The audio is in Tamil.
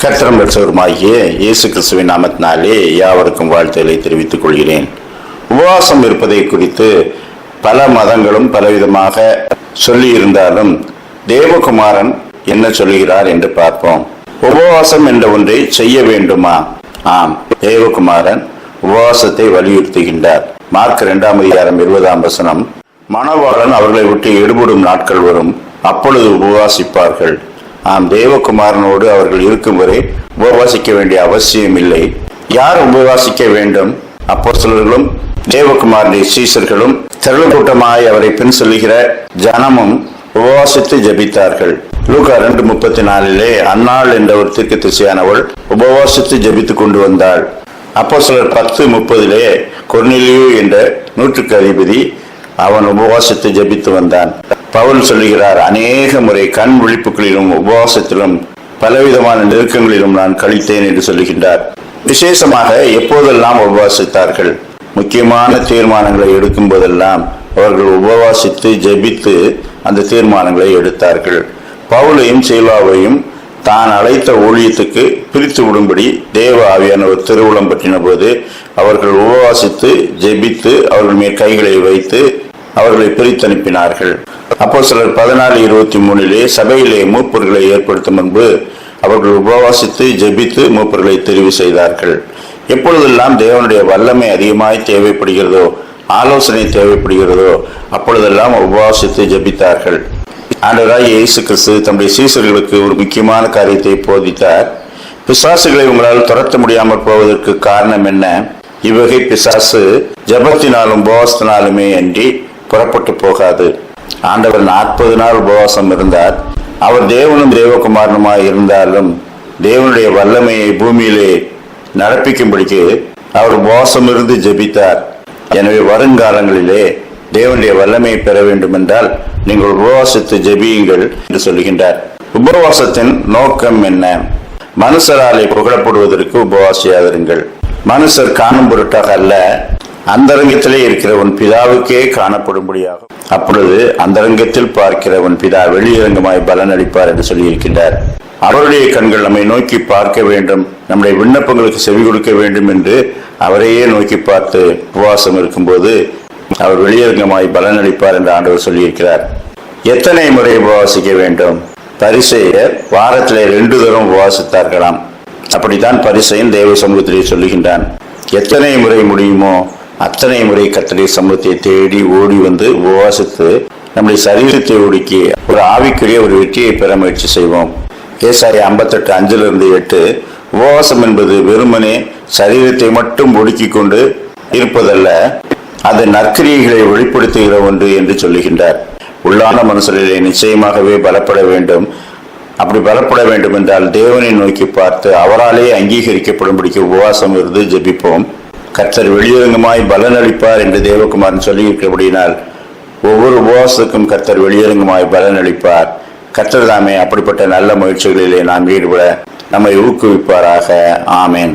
கத்திரம் பெற்றவருமாகிய இயேசு கிறிஸ்துவின் நாமத்தினாலே யாவருக்கும் வாழ்த்துக்களை தெரிவித்துக் கொள்கிறேன். உபவாசம் இருப்பதை குறித்து பல மதங்களும் பலவிதமாக சொல்லி இருந்தாலும் தேவகுமாரன் என்ன சொல்லுகிறார் என்று பார்ப்போம். உபவாசம் என்ற ஒன்றை செய்ய வேண்டுமா? ஆம் தேவகுமாரன் உபவாசத்தை வலியுறுத்துகின்றார். மார்க் இரண்டாம் அதிகாரம் இருபதாம் வசனம் மணவாளன் அவர்களை விட்டு எடுபடும் நாட்கள் வரும் அப்பொழுது உபவாசிப்பார்கள். ஆம் தேவகுமாரனோடு அவர்கள் இருக்கும் வரை உபவாசிக்க வேண்டிய அவசியம் இல்லை. யார் உபவாசிக்க வேண்டும்? அப்போ சிலர்களும் தேவகுமாரனுடைய சீசர்களும் திரள் கூட்டமாய் அவரை பின் சொல்லுகிற ஜனமும் உபவாசித்து ஜெபித்தார்கள். லூகா ரெண்டு முப்பத்தி நாலிலே அன்னாள் என்ற ஒரு தீர்க்க திசையானவள் உபவாசித்து ஜெபித்துக் கொண்டு வந்தாள். அப்போ சிலர் பத்து முப்பதிலே கொர்னிலியோ என்ற நூற்றுக்கு அதிபதி அவன் உபவாசித்து ஜெபித்து வந்தான். பவுல் சொல்லுகிறார் அநேக முறை கண் விழிப்புகளிலும் உபவாசத்திலும் பலவிதமான நெருக்கங்களிலும் நான் கழித்தேன் என்று சொல்லுகின்றார். விசேஷமாக எப்போதெல்லாம் உபவாசித்தார்கள்? முக்கியமான தீர்மானங்களை எடுக்கும் போதெல்லாம் அவர்கள் உபவாசித்து ஜெபித்து அந்த தீர்மானங்களை எடுத்தார்கள். பவுலையும் சீலாவையும் தான் அழைத்த ஊழியத்துக்கு பிரித்து விடும்படி தேவ ஆவியானவர் திருவுளம் பற்றின போது அவர்கள் உபவாசித்து ஜெபித்து அவர்கள் மேல் கைகளை வைத்து அவர்களை பிரித்தனுப்பினார்கள். அப்போ சிலர் பதினாலு இருபத்தி மூணிலே சபையிலே மூப்பர்களை ஏற்படுத்தும் முன்பு அவர்கள் உபவாசித்து ஜெபித்து மூப்பர்களை தெரிவு செய்தார்கள். எப்பொழுதெல்லாம் தேவனுடைய வல்லமை அதிகமாய் தேவைப்படுகிறதோ ஆலோசனை தேவைப்படுகிறதோ அப்பொழுதெல்லாம் உபவாசித்து ஜெபித்தார்கள். ஆண்டவராய் இயேசு கிறிஸ்து தம்முடைய சீசர்களுக்கு ஒரு முக்கியமான காரியத்தை போதித்தார். பிசாசுகளை உங்களால் துரத்த முடியாமல் போவதற்கு காரணம் என்ன? இவ்வகை பிசாசு ஜபத்தினாலும் உபவாசத்தினாலுமே அன்றி புறப்பட்டு போகாது. ஆண்டவர் நாற்பது நாள் உபவாசம் இருந்தார். அவர் தேவனும் தேவகுமாரனுமாய் இருந்தாலும் தேவனுடைய வல்லமையை பூமியிலே நடப்பிக்கும்படிக்கு அவர் உபவாசம் இருந்து ஜெபித்தார். எனவே வருங்காலங்களிலே தேவனுடைய வல்லமையை பெற வேண்டும் என்றால் நீங்கள் உபவாசித்து ஜெபியுங்கள் என்று சொல்லுகின்றார் உபவாசத்தின் நோக்கம் என்ன? மனுஷராலே புகழப்படுவதற்கு உபவாசியாதிருங்கள். மனுஷர் காணும் பொருட்டாக அல்ல அந்தரங்கத்திலே இருக்கிற உன் பிதாவுக்கே காணப்படும்படியாக. அப்பொழுது அந்தரங்கத்தில் பார்க்கிற உன் பிதா வெளியரங்கமாய் பலன் அளிப்பார் என்று சொல்லியிருக்கின்றார். அவருடைய கண்கள் நம்மை நோக்கி பார்க்க வேண்டும். நம்முடைய விண்ணப்பங்களுக்கு செவி கொடுக்க வேண்டும் என்று அவரையே நோக்கி பார்த்து உபவாசம் இருக்கும்போது அவர் வெளியரங்கமாய் பலன் அளிப்பார் என்று ஆண்டவர் சொல்லியிருக்கிறார். எத்தனை முறை உபவாசிக்க வேண்டும்? பரிசெயர் வாரத்திலே ரெண்டு தரம் உபவாசித்தார்களாம். அப்படித்தான் பரிசையன் தேவ சமூகத்திலே சொல்லுகின்றான். எத்தனை முறை முடியுமோ அத்தனை முறை கத்தனை சமூகத்தை தேடி ஓடி வந்து உபவாசித்து நம்முடைய சரீரத்தை ஒடுக்கி ஒரு ஆவிக்குரிய ஒரு வெற்றியை பெற முயற்சி செய்வோம். ஏசாய ஐம்பத்தெட்டு அஞ்சிலிருந்து எட்டு. உபவாசம் என்பது வெறுமனே சரீரத்தை மட்டும் ஒடுக்கி கொண்டு இருப்பதல்ல அது நற்கிரியைகளை வெளிப்படுத்துகிற ஒன்று என்று சொல்லுகின்றார். உள்ளான மனுஷரிலே நிச்சயமாகவே பலப்பட வேண்டும். அப்படி பலப்பட வேண்டும் என்றால் தேவனை நோக்கி பார்த்து அவராலே அங்கீகரிக்கப்படும்படிக்கு உபவாசம் இருந்து ஜெபிப்போம். கர்த்தர் வெளியரங்கமாய் பலன் அளிப்பார் என்று தேவகுமாரன் சொல்லியிருக்கிறபடியினால் ஒவ்வொரு உபவாசத்துக்கும் கர்த்தர் வெளியரங்கமாய் பலன் அளிப்பார் கர்த்தர் தாமே அப்படிப்பட்ட நல்ல முயற்சிகளிலே நாம் ஈடுபட நம்மை ஊக்குவிப்பாராக. ஆமேன்.